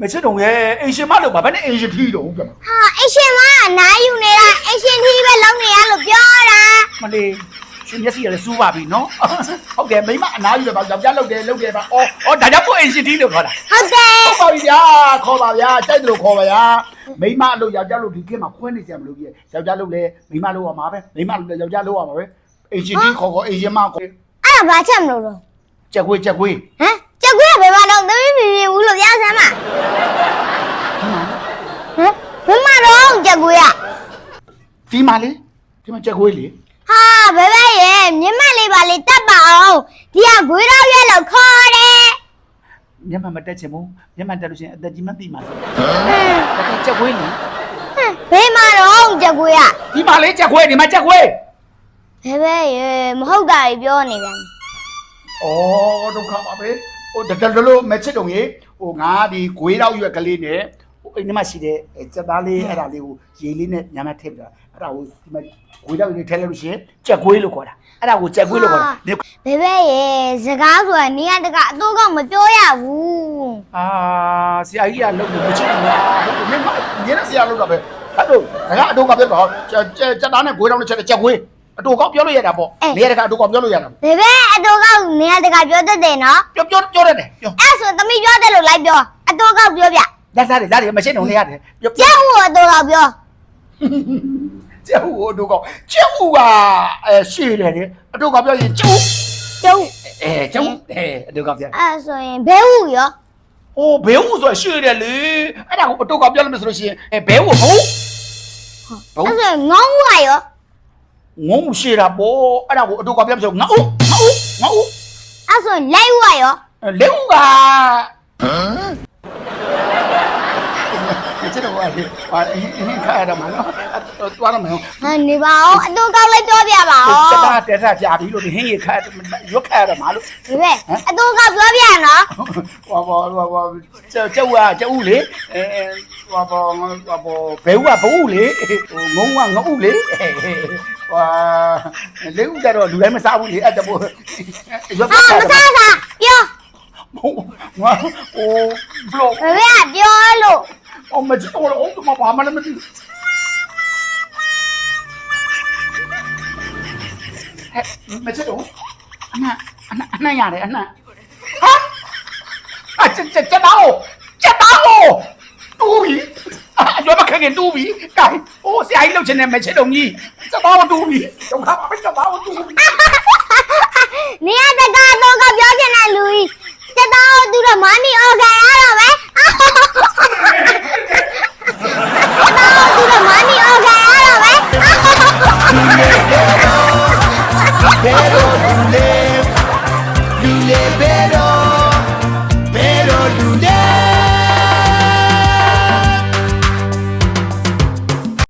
မချစ်တော့ရဲ့အိမ်ရှင်မလို့ဘာဘယ်နဲ့အိမ်ရှင်ထီးတော့ကြမှာဟာအရှင်မကနားယူနေတာအရှင်တီးပဲလုံးနေရလို့ပြောတာမလေးရှင်မျက်စိရလဲစူးပါပြီနော်ဟုတ်တယ်မိမအနားယူတယ်ပါယောက်ျားလောက်တယ်လောက်တယ်ပါအော်အော်ဒါကြောင့်ကိုအိမ်ရှင်ထီးလို့ခေါ်တာဟုတ်တယ်ဟုတ်ပါပြီဗျာခေါ်ပါဗျာတိုက်တယ်လို့ခေါ်ပါဗျာမိမအလုပ်ယောက်ျားလို့ဒီခေတ်မှာခွဲနေကြမလို့ပြည့်ယောက်ျားလို့လဲမိမလို့ရမှာပဲမိမလို့လဲယောက်ျားလို့ရမှာပဲအိမ်ရှင်ထီးခေါ်ခေါ်အိမ်ရှင်မခေါ်အဲ့ဒါဘာချက်မလို့တော့ကြက်ခွေးကြက်ခွေးဟမ်ကြက်ကွေးကဘယ်မှာတော့သမီးမီမီဘူးလို့ပြော စမ်းမဟမ်ဘယ်မှာတော့ကြက်ကွေးကဒီမှာလေဒီမှာကြက်ခွေးလေဟာဘယ်ဘဲရဲ့မြင့်မလေးပါလေးတက်ပါအောင်ဒီကဂွေးတော့ရက်လို့ခေါ်တယ်မျက်မှန်မတက်ချင်ဘူးမျက်မှန်တက်လို့ရှိရင်အသက်ကြီးမသိမှာဆိုဟမ်ဒါကြက်ခွေးလေဟမ်ဘယ်မှာတော့ကြက်ကွေးကဒီမှာလေကြက်ခွေးဒီမှာကြက်ခွေးဘယ်ဘဲရဲ့မဟုတ်တာကြီးပြောနေပြန်ဩဒုက္ခပါပဲဟိုတကယ်လို့မချစ်တော့ရေ ဟိုငါဒီဂွေးတော့ရွက်ကလေးနဲ့ဟိုအိမ်ထဲမှာရှိတဲ့ကြက်သားလေးအဲ့ဒါလေးကိုရေလေးနဲ့ညမထည့်ပြတာအဲ့ဒါကိုဒီမှာဂွေးတော့ရွက်ထဲလိုက်လို့ရှိရင်ကြက်ခွေးလို့ခေါ်တာအဲ့ဒါကိုကြက်ခွေးလို့ခေါ်တာဒီဘယ်ဘဲရဲ့စကားဆိုတာနေရတကအတော့ကောင်မပြောရဘူးအာဆရာကြီးကလုံးလို့မချစ်ဘူးလားဟုတ်တယ်မင်းမင်းဆရာလုံးတော့ပဲအဲ့တော့ငါကအတော့ကပြောတော့ကြက်ကြက်သားနဲ့ဂွေးတော့နဲ့ချက်ကြက်ခွေး အတူကောက်ပြောလို့ရတာပေါ့နေရကအတူကောက်ပြောလို့ရတာဘယ်ဘဲအတော့ကောင်နေရတကပြောတတ်တယ်နော်ပြောပြောပြောရတယ်ပြောအဲ့ဆိုသမီးပြောတယ်လို့လိုက်ပြောအတော့ကောင်ပြောပြလက်စားတယ်လက်တယ်မရှင်းတော့နေရတယ်ပြောကျဲဦးအတော့ကောင်ပြောကျက်ဦးအတူကောကျက်ဦးကအဲရှေ့တယ်လေအတူကပြောရင်ကျက်ဦးကျုပ်အဲကျက်ဦးအဲအတူကပြောအဲ့ဆိုရင်ဘဲဦးရောဟိုဘဲဦးဆိုရှေ့တယ်လေအဲ့ဒါကိုအတူကပြောလို့မဆိုလို့ရှိရင်အဲဘဲဦးဘုံဘုံအဲ့ဆိုရင်ငေါင်းဦးကရော ငုံရှေ့တာပေါ့အဲ့ဒါကိုအတူကပြောလို့ဆိုငါဦးငါဦးငါဦးအဲ့ဆိုရင်လိုက်ဦးကရောလေဦးကမချစ်တော့ဘာလဲဘာအင်းခါရမှာနော်သွားရမယ်ဟာနေပါအောင်အတော့ကောင်လိုက်ပြောပြပါအောင်စတာတက်တာကြာပြီလို့ဒီဟင်းရခါရွက်ခါရမှာလို့ဒီဘဲအတော့ကောင်ပြောပြနော်ဟောဘောဟောဘောကျကျုပ်ကကျုပ်လေအဲ ဟောဘောဟောဘောဘဲဦးကဘဦးလေဟိုငုံကငုံလေဟွာလေဦးကတော့လူတိုင်းမစားဘူးလေအဲ့တဘောရွက်ဟာခါမစားစားပြောဟိုငါဟိုဘလော့ဘယ်ဘဲကပြောလို့အော်မချတော့အော်မဘာမှလည်းမသိဟဲ့မချတော့အနအနအနရတယ်အနဟာအချက်ချက်ချက်တော့ချက်တော့ တူပြီအရွယ်မခက်ခင်တူပြီကဲဟိုဆရာကြီးလှုပ်ချင်တယ်မချတော့ကြီးချက်တော့တူပြီဒုက္ခပါပဲချက်တော့တူပြီနေရတကအတော့ကောင်ပြောချင်တဲ့လူကြီးစက်တော့သူတော့မနီအော်ဂန်ရတော့ပဲတော့သူတော့မနီအော်ဂန်ရတော့ပဲဘယ်လို